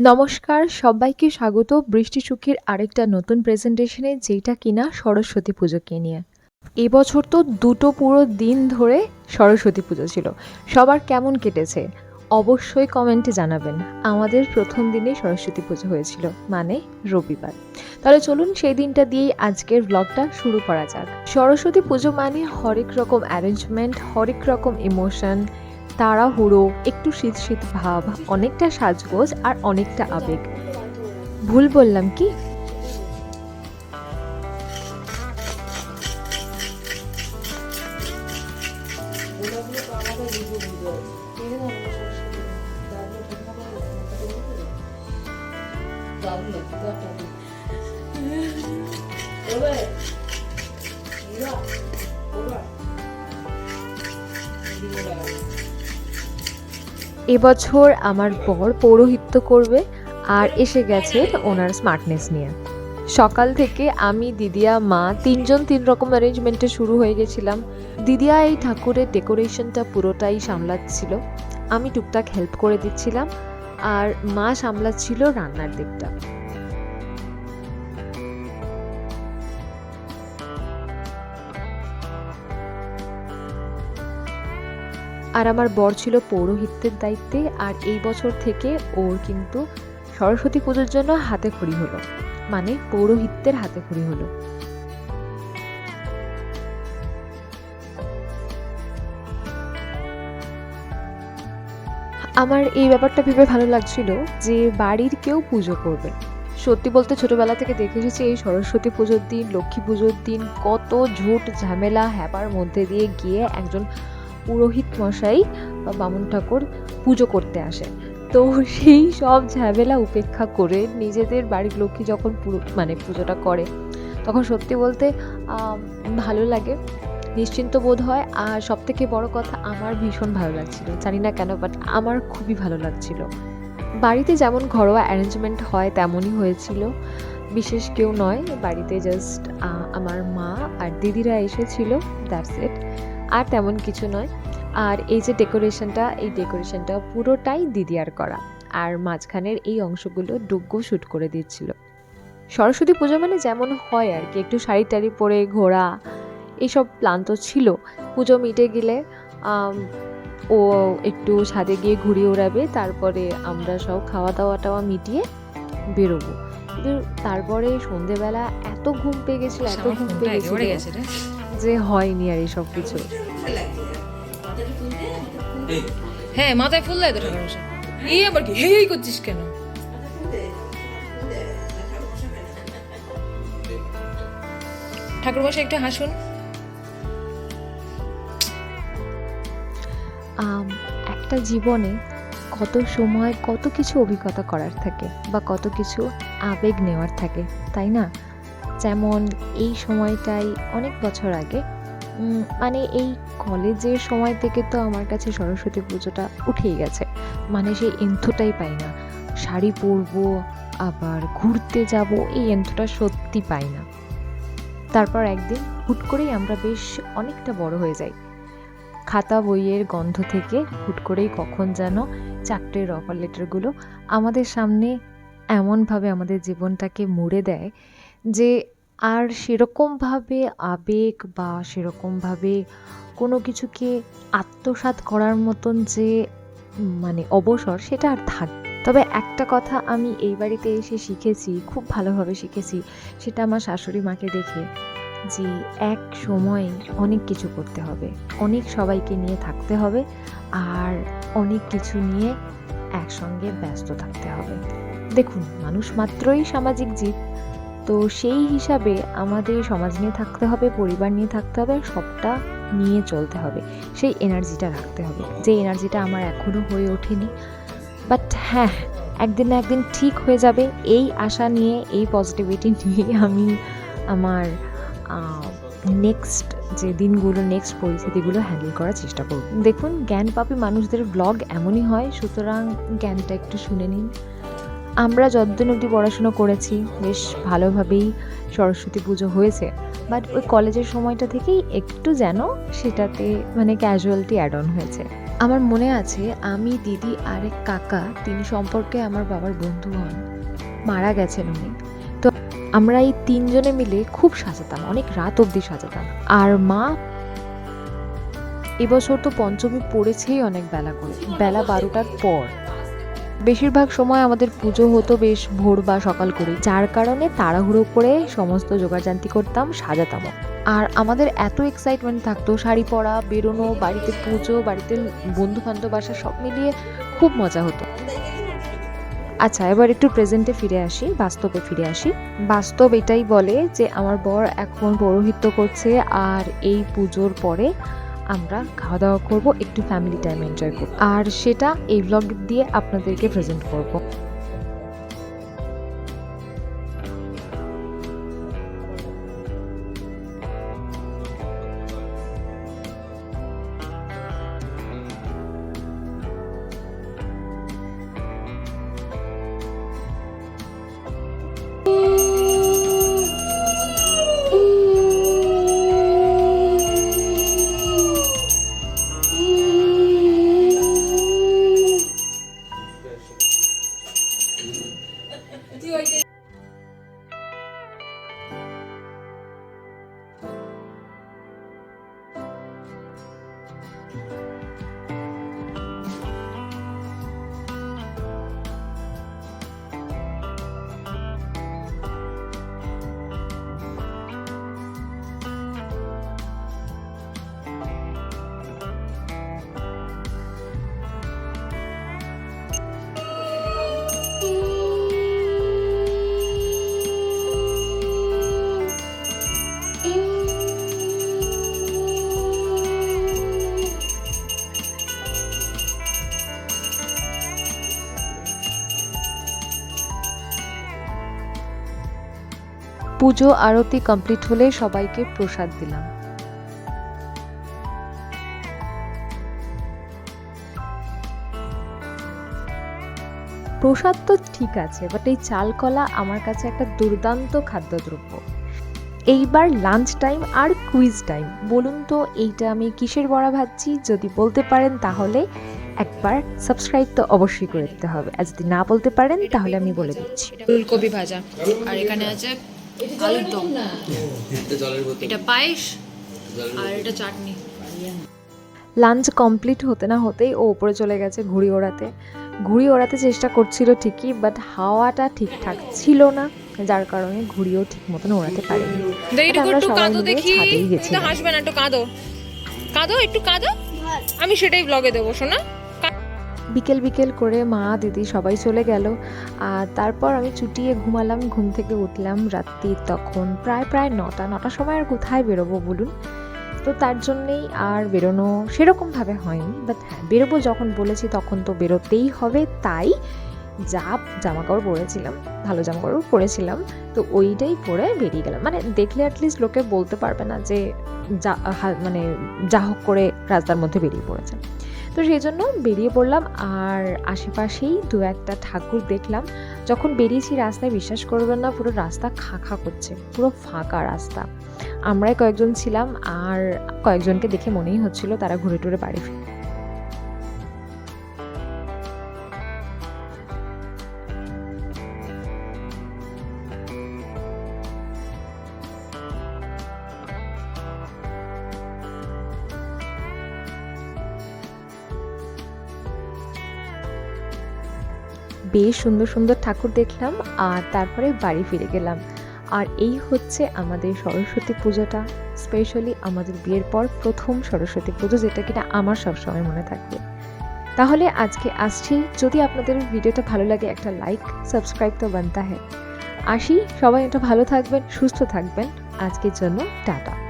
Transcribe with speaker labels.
Speaker 1: নমস্কার, সবাইকে স্বাগত। বৃষ্টি সুখীর আরেকটা নতুন প্রেজেন্টেশনে যেটা কিনা সরস্বতী পুজোকে নিয়ে। এবছর তো দুটো পুরো দিন ধরে সরস্বতী পুজো ছিল। সবার কেমন কেটেছে? অবশ্যই কমেন্টে জানাবেন। আমাদের প্রথম দিনেই সরস্বতী পুজো হয়েছিল মানে রবিবার। তাহলে চলুন সেই দিনটা দিয়েই আজকের ব্লগটা শুরু করা যাক। সরস্বতী পুজো মানে হরেক রকম অ্যারেঞ্জমেন্ট হরেক রকম ইমোশন তাড়াহুড়ো একটু শীত শীত ভাব অনেকটা সাজগোজ আর অনেকটা আবেগ। ভুল বললাম কি? এবছর আমার বর পৌরোহিত্য করবে আর এসে গেছে ওনার স্মার্টনেস নিয়ে। সকাল থেকে আমি, দিদিয়া, মা তিনজন তিন রকম অ্যারেঞ্জমেন্টে শুরু হয়ে গেছিলাম। দিদিয়া এই ঠাকুরের ডেকোরেশনটা পুরোটাই সামলাচ্ছিল। আমি টুকটাক হেল্প করে দিচ্ছিলাম। আর মা সামলাচ্ছিল রান্নার দিকটা। আর আমার বর ছিল পৌরোহিত্যের দায়িত্বে, আর এই বছর থেকে ওর কিন্তু সরস্বতী পুজোর জন্য হাতে খড়ি হলো। মানে পৌরোহিত্যের হাতে খড়ি হলো। আমার এই ব্যাপারটা ভেবে ভালো লাগছিল যে বাড়ির কেউ পুজো করবে। সত্যি বলতে ছোটবেলা থেকে দেখে এসেছি এই সরস্বতী পুজোর দিন, লক্ষ্মী পুজোর দিন কত ঝুট ঝামেলা, হ্যাপার মধ্যে দিয়ে গিয়ে একজন পুরোহিত মশাই বা বামুন ঠাকুর পুজো করতে আসে। তো সেই সব ঝামেলা উপেক্ষা করে নিজেদের বাড়ির লক্ষ্মী যখন পুরো মানে পুজোটা করে, তখন সত্যি বলতে ভালো লাগে। নিশ্চিন্ত বোধ হয়। আর সব থেকে বড় কথা, আমার ভীষণ ভালো লাগছিল। জানি না কেন বাট আমার খুবই ভালো লাগছিল। বাড়িতে যেমন ঘরোয়া অ্যারেঞ্জমেন্ট হয়, তেমনই হয়েছিল। বিশেষ কেউ নয়, বাড়িতে জাস্ট আমার মা আর দিদিরা এসেছিল দ্যাটস ইট আর তেমন কিছু নয়। আর এই যে ডেকোরেশনটা, এই ডেকোরেশনটা পুরোটাই দিদিয়ার করা। আর মাঝখানের এই অংশগুলো ডুগ্গো শ্যুট করে দিচ্ছিল। সরস্বতী পুজো মানে যেমন হয় আর কি, একটু শাড়ি টাড়ি পরে ঘোরা এইসব প্ল্যান তো ছিল। পুজো মিটে গেলে ও একটু ছাদে গিয়ে ঘুরিয়ে ওড়াবে, তারপরে আমরা সব খাওয়া দাওয়া টাওয়া মিটিয়ে বেরোবো। তারপরে সন্ধেবেলা এত ঘুম পেয়ে গেছিল এত ঘুম পেয়ে গেছিল যে হয়নি আর এইসব কিছু।
Speaker 2: হ্যাঁ মাথায় ফুল দেয় তো ঠাকুর এই আবার কি? হেই করছিস কেন? ঠাকুর একটু হাসুন।
Speaker 1: একটা জীবনে কত সময় কত কিছু অভিজ্ঞতা করার থাকে বা কত কিছু আবেগ নেওয়ার থাকে, তাই না? যেমন এই সময়টাই অনেক বছর আগে মানে এই কলেজের সময় থেকে তো আমার কাছে সরস্বতী পুজোটা উঠেই গেছে। মানে সেই এন্থটাই পাই না। শাড়ি পরবো, আবার ঘুরতে যাব, এই এন্থটা সত্যি পাই না। তারপর একদিন হুট করেই আমরা বেশ অনেকটা বড় হয়ে যাই। খাতা বইয়ের গন্ধ থেকে হুট করেই কখন যেন চারটে অফার লেটারগুলো আমাদের সামনে এমনভাবে আমাদের জীবনটাকে মুড়ে দেয় যে আর সেরকমভাবে আবেগ বা সেরকমভাবে কোনো কিছুকে আত্মসাৎ করার মতন যে মানে অবসর সেটা আর থাক, তবে একটা কথা আমি এই বাড়িতে এসে শিখেছি, খুব ভালোভাবে শিখেছি, সেটা আমার শাশুড়ি মাকে দেখে। যে এক সময়ে অনেক কিছু করতে হবে। অনেক সবাইকে নিয়ে থাকতে হবে আর অনেক কিছু নিয়ে একসঙ্গে ব্যস্ত থাকতে হবে। দেখুন, মানুষ মাত্রই সামাজিক জীব। তো সেই হিসাবে আমাদের সমাজ নিয়ে থাকতে হবে, পরিবার নিয়ে থাকতে হবে, সবটা নিয়ে চলতে হবে। সেই এনার্জিটা রাখতে হবে। যে এনার্জিটা আমার এখনও হয়ে ওঠেনি। বাট হ্যাঁ একদিন না একদিন ঠিক হয়ে যাবে। এই আশা নিয়ে, এই পজিটিভিটি নিয়ে আমি আমার নেক্সট যে দিনগুলো নেক্সট পরিস্থিতিগুলো হ্যান্ডেল করার চেষ্টা করব। দেখুন জ্ঞান পাপী মানুষদের ব্লগ এমনই হয়, সুতরাং জ্ঞানটা একটু শুনে নিন। আমরা যতদিন অবধি পড়াশুনো করেছি, বেশ ভালোভাবেই সরস্বতী পুজো হয়েছে বাট ওই কলেজের সময়টা থেকেই একটু যেন সেটাতে মানে ক্যাজুয়ালিটি অ্যাড অন হয়েছে। আমার মনে আছে, আমি, দিদি আর এক কাকা, তিনি সম্পর্কে আমার বাবার বন্ধু হন। মারা গেছেন উনি। আমরা এই তিনজনে মিলে খুব সাজাতাম, অনেক রাত অবধি সাজাতাম। আর মা এবছর তো পঞ্চমী পড়েছেই অনেক বেলা করে, বেলা বারোটার পর। বেশিরভাগ সময় আমাদের পুজো হতো বেশ ভোর বা সকাল করে যার কারণে তাড়াহুড়ো করে সমস্ত জোগাড়জান্তি করতাম, সাজাতাম। আর আমাদের এত এক্সাইটমেন্ট থাকতো, শাড়ি পরা, বেরোনো, বাড়িতে পুজো, বাড়িতে বন্ধু বান্ধব আসা, সব মিলিয়ে খুব মজা হতো। আচ্ছা এবার একটু প্রেজেন্টে ফিরে আসি, বাস্তবে ফিরে আসি। বাস্তব এটাই বলে যে, আমার বর এখন পৌরোহিত্য করছে আর এই পুজোর পরে আমরা খাওয়া দাওয়া করব, একটু ফ্যামিলি টাইম এনজয় করব। আর সেটা এই ব্লগ দিয়ে আপনাদেরকে প্রেজেন্ট করব। do I get? Puja, Arati complete হলে সবাইকে প্রসাদ দিলাম। প্রসাদ তো ঠিক আছে বাট এই চালকলা আমার কাছে একটা দুর্দান্ত খাদ্যদ্রব্য। এইবার লাঞ্চ টাইম আর কুইজ টাইম বলুন তো, এইটা আমি কিসের বড়া ভাবছি যদি বলতে পারেন তাহলে একবার সাবস্ক্রাইব তো অবশ্যই করে দিতে হবে। আর যদি না বলতে পারেন, তাহলে আমি বলে দিচ্ছি।
Speaker 2: ফুলকপি ভাজা। আর এখানে আছে আলুর দম। এটা পায়েস আর এটা চাটনি।
Speaker 1: লাঞ্চ কমপ্লিট হতে না হতেই ও ওপরে চলে গেছে ঘুড়ি ওড়াতে। ঘুড়ি ওড়াতে চেষ্টা করছিল ঠিকই বাট হাওয়াটা ঠিকঠাক ছিল না যার কারণে ঘুড়িও ঠিক মতন ওড়াতে পারেনি। আমরা সবাই মিলে ছাদেই
Speaker 2: তো হাসবে না একটু কাঁদো। কাঁদো একটু কাঁদো। আমি সেটাই ব্লগে দেবো শোনা।
Speaker 1: বিকেল বিকেল করে মা, দিদি সবাই চলে গেল। আর তারপর আমি চুটিয়ে ঘুমালাম, ঘুম থেকে উঠলাম রাত্রি তখন প্রায় প্রায় নটা। নটার সময় আর কোথায় বেরোবো বলুন? তো তার জন্যেই আর বেরোনো সেরকমভাবে হয়নি। বাট হ্যাঁ বেরোবো যখন বলেছি তখন তো বেরোতেই হবে। তাই যা জামা কাপড় পরেছিলাম, ভালো জামা কাপড় পরেছিলাম, তো ওইটাই পরে বেরিয়ে গেলাম। মানে দেখলে অ্যাটলিস্ট লোকে বলতে পারবে না যে যা মানে যা হোক করে রাস্তার মধ্যে বেরিয়ে পড়েছে। তো সেই জন্য বেরিয়ে পড়লাম আর আশেপাশেই দু একটা ঠাকুর দেখলাম। যখন বেরিয়েছি রাস্তায় বিশ্বাস করবেন না, পুরো রাস্তা খা খা করছে, পুরো ফাঁকা রাস্তা। আমরাই কয়েকজন ছিলাম আর কয়েকজনকে দেখে মনেই হচ্ছিল তারা ঘুরে টুরে বাড়ি ফিরে বেশ সুন্দর সুন্দর ঠাকুর দেখলাম আর তারপরে বাড়ি ফিরে গেলাম। আর এই হচ্ছে আমাদের সরস্বতী পুজোটা স্পেশালি আমাদের বিয়ের পর প্রথম সরস্বতী পুজো যেটা কিনা আমার সবসময় মনে থাকবে। তাহলে আজকে আসছি। যদি আপনাদের ভিডিওটা ভালো লাগে একটা লাইক সাবস্ক্রাইব তো বানতা হ্যাঁ আসি, সবাই এটা ভালো থাকবেন, সুস্থ থাকবেন। আজকের জন্য টাটা।